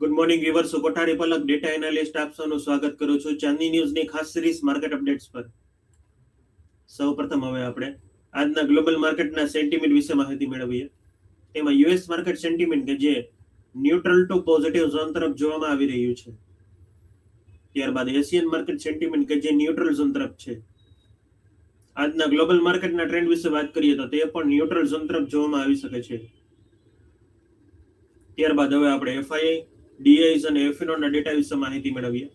Good morning viewers Kothari Palak data analyst આપ સૌનું સ્વાગત કરું છું ચાંદની ન્યૂઝની ખાસ સિરીઝ માર્કેટ અપડેટ્સ પર. સૌપ્રથમ હવે આપણે આજના ગ્લોબલ માર્કેટના સેન્ટિમેન્ટ વિશે માહિતી મેળવીએ. તેમાં યુએસ માર્કેટ સેન્ટિમેન્ટ કે જે ન્યુટ્રલ ટુ પોઝિટિવ ઝોન તરફ જોવામાં આવી રહ્યું છે. ત્યારબાદ એશિયન માર્કેટ સેન્ટિમેન્ટ કે જે ન્યુટ્રલ ઝોન તરફ છે. આજના ગ્લોબલ માર્કેટના ટ્રેન્ડ વિશે વાત કરીએ તો તે પણ ન્યુટ્રલ ઝોન તરફ જોવામાં આવી શકે છે. ત્યારબાદ હવે આપણે એફઆઈઆઈ ડીઆઈસ અને એફિનોના ડેટા વિશે માહિતી મેળવીએ.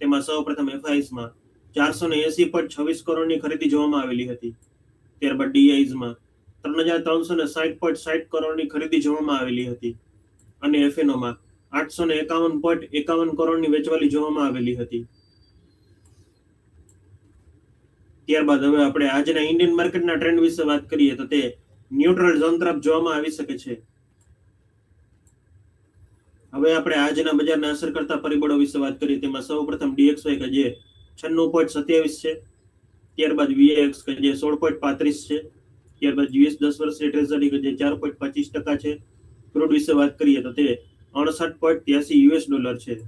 તેમાં સૌપ્રથમ એફઆઈસમાં ચારસો ને એસી પોઈન્ટ છવ્વીસ કરોડની ખરીદી જોવામાં આવેલી હતી. ત્યારબાદ ડીઆઈસમાં ત્રણ હજાર ત્રણસો ને સાઠ પોઈન્ટ સાઠ કરોડની ખરીદી જોવામાં આવેલી હતી. અને એફએનઓ માં આઠસો ને એકાવન પોઈન્ટ એકાવન કરોડની વેચવાલી જોવામાં આવેલી હતી. ત્યારબાદ હવે આપણે આજના ઇન્ડિયન માર્કેટના ટ્રેન્ડ વિશે વાત કરીએ તો તે ન્યુટ્રલ ઝોન તરફ જોવામાં આવી શકે છે. હવે આપણે આજના બજારને અસર કરતા પરિબળો વિશે વાત કરીએ, તેમાં સૌપ્રથમ ડીએક્સવાય કે જે છન્નું પોઈન્ટ સત્યાવીસ છે, ત્યારબાદ વીએક્સ કે જે સોળ પોઈન્ટ પાંત્રીસ છે, ત્યારબાદ યુએસ દસ વર્ષની ટ્રેઝરી કે જે ચાર પોઈન્ટ પચીસ ટકા છે. ક્રૂડ વિશે વાત કરીએ તો તે અડસઠ પોઈન્ટ ત્યાસી યુએસ ડોલર છે.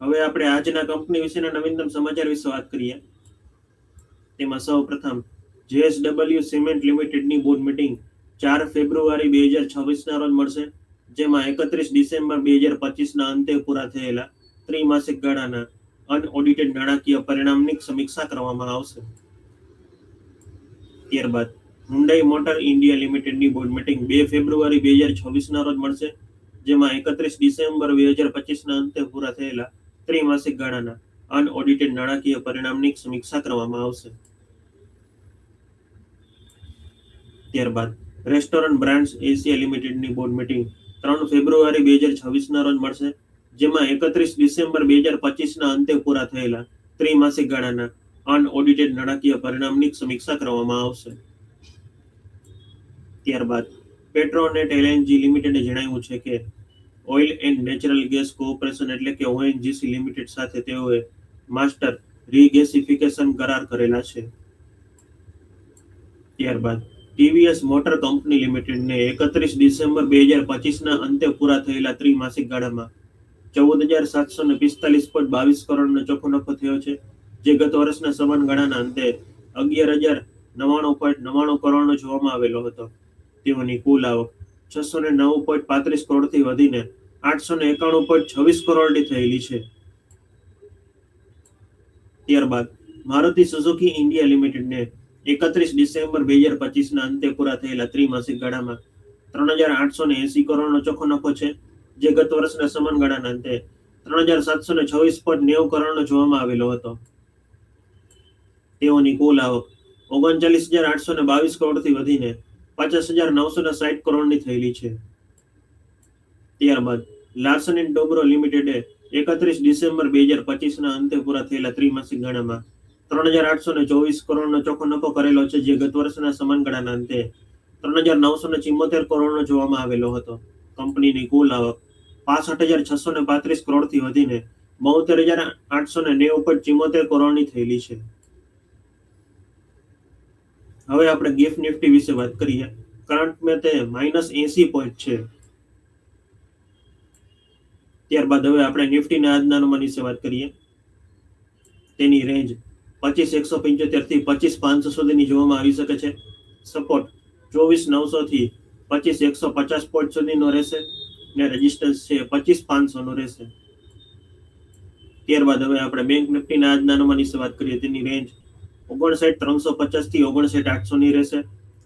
હવે આપણે આજના કંપની વિશેના નવીનતમ સમાચાર વિશે વાત કરીએ. તેમાં સૌ પ્રથમ જેએસડબલ્યુ સિમેન્ટ લિમિટેડની બોર્ડ મિટિંગ ચાર ફેબ્રુઆરી બે હજાર છવ્વીસના રોજ મળશે, જેમાં એકત્રીસ ડિસેમ્બર બે હજાર પચીસના અંતે પૂરા થયેલા ત્રિમાસિક ગાળાના અનઓડિટેડ નાણાકીય પરિણામની સમીક્ષા કરવામાં આવશે. ત્યારબાદ હુન્ડાઈ મોટર ઇન્ડિયા લિમિટેડની બોર્ડ મીટિંગ બે ફેબ્રુઆરી બે હજાર છવ્વીસના રોજ મળશે, જેમાં એકત્રીસ ડિસેમ્બર બે હજાર પચીસના અંતે પૂરા થયેલા ત્રિમાસિક ગાળાના અનઓડિટેડ નાણાકીય પરિણામની સમીક્ષા કરવામાં આવશે. ત્યારબાદ રેસ્ટોરન્ટ બ્રાન્ડ્સ એશિયા લિમિટેડની બોર્ડ મીટિંગ ત્રણ ફેબ્રુઆરી બે હજાર છવ્વીસના રોજ મળશે, જેમાં એકત્રીસ ડિસેમ્બર બે હજાર પચીસના અંતે પૂરા થયેલા ત્રિમાસિક ગાળાના અનઓડિટેડ નાણાકીય પરિણામની સમીક્ષા કરવામાં આવશે. ત્યારબાદ પેટ્રોનેટ એલએનજી લિમિટેડે જણાવ્યું છે કે oil and natural gas cooperation એટલે કે ઓએનજીસી લિમિટેડ સાથે તેઓએ માસ્ટર રીગેસિફિકેશન કરાર કરેલા છે. ત્યારબાદ ટીવીએસ મોટર કંપની લિમિટેડને એકત્રીસ ડિસેમ્બર બે હજાર પચીસના અંતે પૂરા થયેલા ત્રિમાસિક ગાળામાં ચૌદ હજાર સાતસો ને પિસ્તાલીસ પોઈન્ટ બાવીસ કરોડનો ચોખ્ખો નફો થયો છે, જે ગત વર્ષના સમાન ગાળાના અંતે અગિયાર હજાર નવ્વાણું પોઈન્ટ નવ્વાણું કરોડનો જોવામાં આવેલો હતો. તેઓની કુલ આવક છસો ને નવ પોઈન્ટ પાંત્રીસ કરોડથી વધીને આઠસો ને એકાણું પોઈન્ટ છવ્વીસ કરોડની થયેલી છે. ત્યારબાદ મારુતિ સુઝુકી ઇન્ડિયા લિમિટેડને એકત્રીસ ડિસેમ્બર બે હજાર પચીસના અંતે પૂરા થયેલા ત્રિમાસિક ગાળામાં ત્રણ હજાર આઠસો ને એસી કરોડનો ચોખ્ખો નફો છે, જે ગત વર્ષના સમાન ગાળાના અંતે ત્રણ હજાર સાતસો ને છવ્વીસ પોઈન્ટ નેવું કરોડનો જોવામાં આવેલો હતો. તેઓની કુલ આવક ઓગણચાલીસ હજાર આઠસો ને બાવીસ કરોડથી વધીને પચાસ હજાર નવસો ને સાઠ કરોડની થયેલી છે. ત્યારબાદ લાર્સન એન્ડ ટોબ્રો લિમિટેડે એકત્રીસ ડિસેમ્બર બે હજાર પચીસના અંતે પૂરા થયેલા ત્રિમાસિક ગાળામાં ત્રણ હજાર આઠસો ને ચોવીસ કરોડનો ચોખ્ખો નફો કરેલો છે, જે ગત વર્ષના સમયગાળાના અંતે ત્રણ હજાર નવસો ને ચિમ્મોતેર કરોડનો જોવામાં આવેલો હતો. કંપનીની કુલ આવક પાસઠ હજાર છસો ને પાંત્રીસ કરોડથી વધીને બોતેર હજાર આઠસો ને નેવું પોઈન્ટ ચિમ્મોતેર કરોડની થયેલી છે. હવે આપણે ગિફ્ટ નિફ્ટી વિશે વાત કરીએ. કરંટ મેં તે માઇનસ એસી પોઈન્ટ છે. ત્યારબાદ હવે આપણે નિફ્ટીના આજના નંબર વિશે વાત કરીએ. તેની રેન્જ પચીસ એકસો પંચોતેરથી પચીસ પાંચસો સુધીની જોવામાં આવી શકે છે. સપોર્ટ ચોવીસ નવસોથી પચીસ એકસો પચાસ પોઈન્ટ સુધીનો રહેશે ને રેઝિસ્ટન્સ છે પચીસ પાંચસોનો રહેશે. ત્યારબાદ હવે આપણે બેંક નિફ્ટીના આજના નંબર વિશે વાત કરીએ. તેની રેન્જ ઓગણસાઠ ત્રણસો પચાસથી ઓગણસાઠ આઠસો ની રહેશે.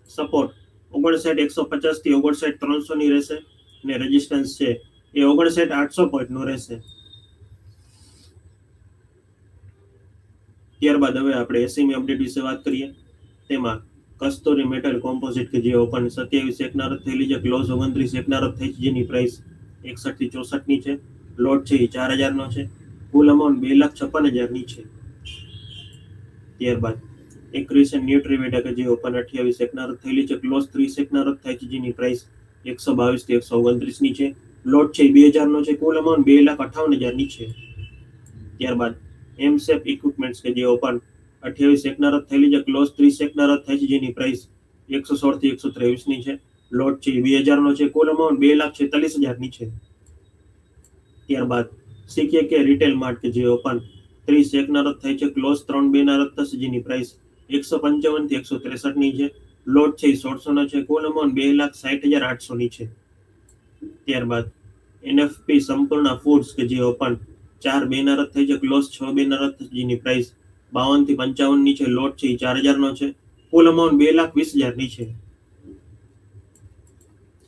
સપોર્ટ ઓગણસાઠ, એકસો પચાસથી ઓગણસાઠ ત્રણસો ની રહેશે. અને રેઝિસ્ટન્સ છે એ ઓગણસાઠ, આઠસો પોઈન્ટનું રહેશે. ત્યારબાદ હવે આપણે એસીમી અપડેટ વિશે વાત કરીએ. તેમાં કસ્તુરી મેટલ કોમ્પોઝિટ કે જે ઓપન સત્યાવીસ એકના રદ થયેલી છે ક્લોઝ ઓગણત્રીસ એકના રદ થઈ છે, જેની પ્રાઇસ એકસઠથી ચોસઠની છે. લોટ છે એ ચાર હજારનો છે. કુલ અમાઉન્ટ બે લાખ છપ્પન હજારની છે. ત્યારબાદ એકવીસ ન્યુટ્રીવેટા કે જે ઓપન અઠ્યાવીસ એકના રદ થયેલી છે, ક્લોઝ ત્રીસ એકના રદ થાય છે, જેની પ્રાઇસ એકસો બાવીસથી એકસો ઓગણત્રીસની છે. લોટ છે બે હજાર નો છે, કુલ અમાઉન્ટ બે લાખ અઠાવન હજારની છે. ત્યારબાદ એમસેપ ઇક્વિપમેન્ટ્સ કે જે ઓપન અઠ્યાવીસ એકના રદ થયેલી છે, ક્લોઝ ત્રીસ એકના રદ થાય છે, જેની પ્રાઇસ એકસો સોળથી એકસો ત્રેવીસની છે. લોટ છે બે હજાર નો છે, કુલ અમાઉન્ટ બે લાખ છેતાલીસ હજારની છે. ત્યારબાદ શીખીએ કે રિટેલ માર્ટ કે જે ઓપન ત્રીસ એકના રદ થાય છે, ક્લોઝ ત્રણ બે ના રદ થશે, જેની પ્રાઇસ એકસો પંચાવનથી એકસો ત્રેસઠની છે. લોટ છે એ સોળસો નો છે, કુલ અમાઉન્ટ બે લાખ સાઠ હજાર આઠસો ની છે. ત્યારબાદ એનએફપી સંપૂર્ણ ફૂડ્સ કે જે ઓપન ચાર બે ના રદ થઈ છે, ક્લોઝ છ બે ના રદ જેની પ્રાઇસ બાવનથી પંચાવનની છે. લોટ છે એ ચાર હજાર નો છે. કુલ અમાઉન્ટ બે લાખ વીસ હજારની છે.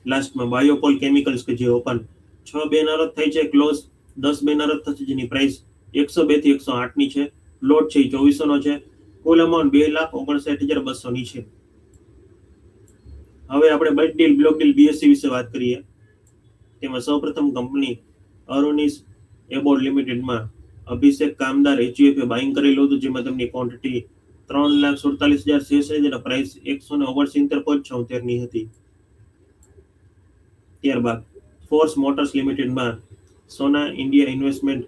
લાસ્ટમાં બાયોપોલ કેમિકલ્સ કે જે ઓપન છ બે ના રદ થઈ છે, ક્લોઝ દસ બે ના રદ થશે, જેની પ્રાઇસ એકસો બેથી એકસો આઠની છે. લોટ છે એ ચોવીસો નો છે. કુલ અમાઉન્ટ બે લાખ ઓગણસાઠ હજાર બસો ની છે. હવે આપણે bulk deal block deal BSC વિશે વાત કરીએ. તેમાં સૌપ્રથમ કંપની અરુનિસ એબોર્ડ લિમિટેડમાં અભિષેક કામદાર એચયુએફએ બાઇંગ કરેલું હતું, જેમાં તેમની ક્વોન્ટિટી ત્રણ લાખ સુડતાલીસ હજાર શેર અને પ્રાઇસ એકસો ને ઓગણસિત્તેર પોઈન્ટ છોતેરની હતી. ત્યારબાદ ફોર્સ મોટર્સ લિમિટેડમાં સોના ઇન્ડિયા ઇન્વેસ્ટમેન્ટ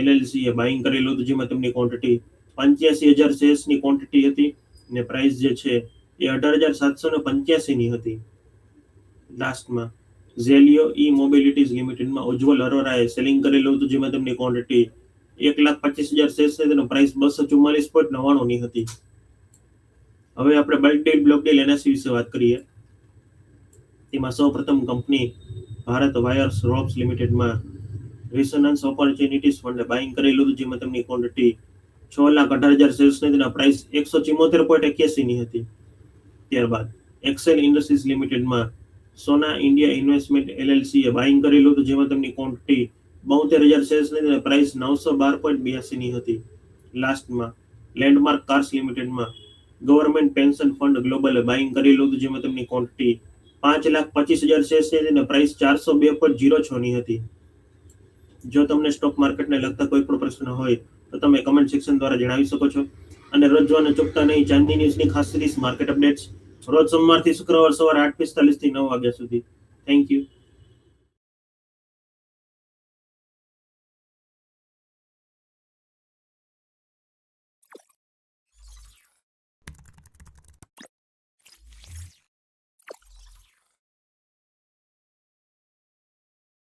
એલએલસી એ બાઇંગ કરેલું હતું જેમાં તેમની ક્વોન્ટિટી પંચ્યાસી હજાર શેર્સની ક્વોન્ટિટી હતી ને પ્રાઇસ જે છે એ અઢાર હજાર સાતસો ને પંચ્યાસી ની હતી. લાસ્ટમાં ઝેલિયો ઈ મોબિલિટીઝ લિમિટેડમાં ઉજ્જવલ અરોરાએ સેલિંગ કરેલું હતું, જેમાં તેમની ક્વોન્ટિટી એક લાખ પચીસ હજાર શેર્સ તેનો પ્રાઇસ બસો ચુમ્માલીસ પોઈન્ટ નવ્વાણું ની હતી. હવે આપણે bulk deal block deal NSC વિશે વાત કરીએ. તેમાં સૌપ્રથમ કંપની ભારત વાયર્સ રોપ્સ લિમિટેડમાં રિસોનન્સ ઓપોર્ચ્યુનિટીઝ ફંડ બાઇંગ કરેલું જેમાં તેમની ક્વોન્ટિટી છ લાખ અઢાર હજાર શેર્સ ને તેના પ્રાઇસ એકસો ચિમોતેર પોઈન્ટ એક્યાસી ની હતી. ત્યારબાદ એક્સેલ ઇન્ડસ્ટ્રીઝ લિમિટેડમાં સોના ઇન્ડિયા ઇન્વેસ્ટમેન્ટ એલએલસી એ બાઇંગ કરેલું હતું, જેમાં તેમની ક્વોન્ટિટી બોતેર હજાર શેર્સ ને તેના પ્રાઇસ નવસો બાર પોઈન્ટ બ્યાસી ની હતી. લાસ્ટમાં લેન્ડમાર્ક કાર્સ લિમિટેડમાં ગવર્મેન્ટ પેન્શન ફંડ ગ્લોબલે બાઇંગ કરેલું હતું, જેમાં તેમની ક્વોન્ટિટી પાંચ લાખ પચીસ હજાર શેર્સ છે તેના પ્રાઇસ ચારસો બે પોઈન્ટ જીરો છ ની હતી. જો તમને સ્ટોક માર્કેટને લગતા કોઈ પણ પ્રશ્ન હોય, તો તમે કમેન્ટ સેક્શન દ્વારા જણાવી શકો છો. અને રોજ જોવાને ચૂકતા નહીં, ચાંદની ન્યૂઝની ખાસ સિરીઝ માર્કેટ અપડેટ્સ રોજ સોમવારથી શુક્રવાર સવારે આઠ પિસ્તાલીસથી નવ વાગ્યા સુધી. Thank you